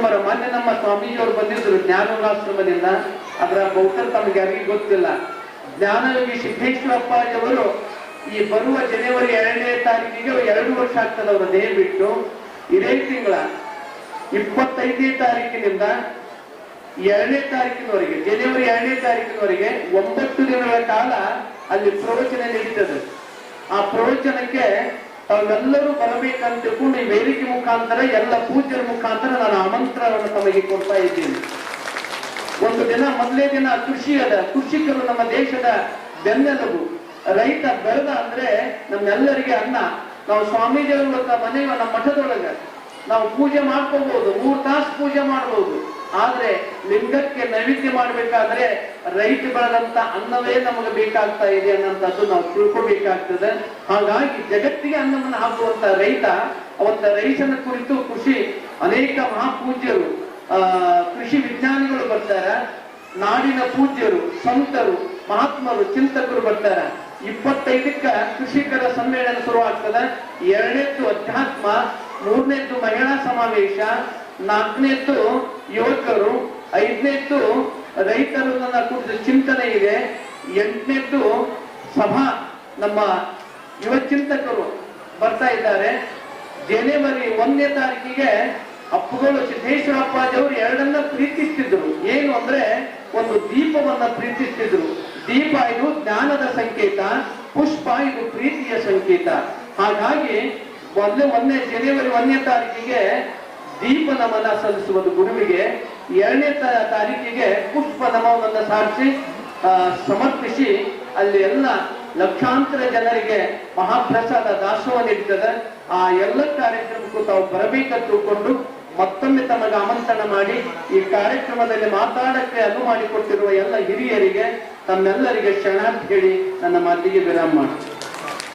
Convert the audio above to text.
Number ಮೊನ್ನೆ ನಮ್ಮ ಸ್ವಾಮೀಜಿಯವರು ಬಂದಿದ್ರು ಜ್ಞಾನೋಗಾಶ್ರಮದಿಂದ ಅದರ ಬಹುತೇಕ ತಮಗೆ ಯಾರಿಗೂ ಗೊತ್ತಿಲ್ಲ. ಜ್ಞಾನಯೋಗಿ ಸಿದ್ದೇಶ್ವರಪ್ಪಾಜಿಯವರು ಈ ಬರುವ ಜನವರಿ ಎರಡನೇ ತಾರೀಕಿಗೆ ಎರಡು ವರ್ಷ ಆಗ್ತದೆ ಅವರ ದೇಹ ಬಿಟ್ಟು. ಇದೇ ತಿಂಗಳ ಇಪ್ಪತ್ತೈದನೇ ತಾರೀಕಿನಿಂದ ಎರಡನೇ ತಾರೀಕಿನವರೆಗೆ, ಜನವರಿ ಎರಡನೇ ತಾರೀಕಿನವರೆಗೆ ಒಂಬತ್ತು ದಿನಗಳ ಕಾಲ ಅಲ್ಲಿ ಪ್ರವಚನ ನೀಡುತ್ತದೆ ಆ ಪ್ರವಚನಕ್ಕೆ ತಾವೆಲ್ಲರೂ ತಿಳ್ಕೊಂಡು ಈ ವೇದಿಕೆ ಮುಖಾಂತರ ಎಲ್ಲ ಪೂಜ್ಯರ ಮುಖಾಂತರ ನಾನು ಆಮಂತ್ರಣವನ್ನು ತಮಗೆ ಕೊಡ್ತಾ ಇದ್ದೀನಿ. ಒಂದು ದಿನ, ಮೊದಲೇ ದಿನ ಕೃಷಿ ಅದ. ಕೃಷಿಕರು ನಮ್ಮ ದೇಶದ ಬೆನ್ನೆಲುಬು. ರೈತ ಬೆಳೆದ ಅಂದ್ರೆ ನಮ್ಮೆಲ್ಲರಿಗೆ ಅನ್ನ. ನಾವು ಸ್ವಾಮೀಜಿಯವರ ಮನೆಯ ಮನೆ ನಮ್ಮ ಮಠದೊಳಗ. ನಾವು ಪೂಜೆ ಮಾಡ್ಕೋಬಹುದು ಮೂರ್ ತಾಸು ಪೂಜೆ ಮಾಡಬಹುದು ಆದ್ರೆ ಲಿಂಗಕ್ಕೆ ನೈವೇದ್ಯ ಮಾಡ್ಬೇಕಾದ್ರೆ ರೈಟ್ ಬೆಳೆದಂತ ಅನ್ನವೇ ನಮಗೆ ಬೇಕಾಗ್ತಾ ಇದೆ ಅನ್ನೋಂಥದ್ದು ನಾವು ತಿಳ್ಕೊಬೇಕಾಗ್ತದೆ. ಹಾಗಾಗಿ ಜಗತ್ತಿಗೆ ಅನ್ನವನ್ನು ಹಾಕುವಂತ ರೈತ ಅವತ್ತ ರೈತನ ಕುರಿತು ಕೃಷಿ, ಅನೇಕ ಮಹಾಪೂಜ್ಯರು, ಆ, ಕೃಷಿ ವಿಜ್ಞಾನಿಗಳು ಬರ್ತಾರ, ನಾಡಿನ ಪೂಜ್ಯರು, ಸಂತರು, ಮಹಾತ್ಮರು, ಚಿಂತಕರು ಬರ್ತಾರ. ಇಪ್ಪತ್ತೈದಕ್ಕ ಕೃಷಿಕರ ಸಮ್ಮೇಳನ ಶುರು ಆಗ್ತದ ಎರಡನೇದ್ದು ಅಧ್ಯಾತ್ಮ, ಮೂರನೇದ್ದು ಮಹಿಳಾ ಸಮಾವೇಶ ನಾಲ್ಕನೇದ್ದು ಯುವಕರು ಐದನೇದ್ದು ರೈತರು ನನ್ನ ಕುರಿತು ಚಿಂತನೆ ಇದೆ. ಎಂಟನೇದ್ದು ಸಭಾ ನಮ್ಮ ಯುವ ಚಿಂತಕರು ಬರ್ತಾ ಇದ್ದಾರೆ. ಜನವರಿ ಒಂದನೇ ತಾರೀಕಿಗೆ ಅಪ್ಪುಗಳು ಅವರು ಎರಡನ್ನ ಪ್ರೀತಿಸ್ತಿದ್ರು. ಏನು ಅಂದ್ರೆ ಒಂದು ದೀಪವನ್ನ ಪ್ರೀತಿಸ್ತಿದ್ರು. ದೀಪ ಇದು ಜ್ಞಾನದ ಸಂಕೇತ, ಪುಷ್ಪ ಇದು ಪ್ರೀತಿಯ ಸಂಕೇತ. ಹಾಗಾಗಿ ಮೊದಲೇ ಒಂದನೇ ಜನವರಿ ಒಂದನೇ ತಾರೀಕಿಗೆ ದೀಪ ನಮನ ಸಲ್ಲಿಸುವುದು ಗುರುವಿಗೆ ಎರಡನೇ ತಾರೀಕಿಗೆ ಪುಷ್ಪ ನಮನವನ್ನು ಸಾರಿಸಿ ಸಮರ್ಪಿಸಿ, ಅಲ್ಲಿ ಎಲ್ಲ ಲಕ್ಷಾಂತರ ಜನರಿಗೆ ಮಹಾಪ್ರಸಾದ ದಾಸೋಹ ನೀಡ್ತದೆ. ಆ ಎಲ್ಲ ಕಾರ್ಯಕ್ರಮಕ್ಕೂ ತಾವು ಬರಬೇಕಂತ ತಿಳ್ಕೊಂಡು ಮತ್ತೊಮ್ಮೆ ತಮಗೆ ಆಮಂತ್ರಣ ಮಾಡಿ, ಈ ಕಾರ್ಯಕ್ರಮದಲ್ಲಿ ಮಾತಾಡಕ್ಕೆ ಅನುವು ಮಾಡಿಕೊಟ್ಟಿರುವ ಎಲ್ಲ ಹಿರಿಯರಿಗೆ, ತಮ್ಮೆಲ್ಲರಿಗೆ ಶರಣಾರ್ಥಿ ಹೇಳಿ ನನ್ನ ಮಾತಿಗೆ ವಿರಾಮ ಮಾಡಿ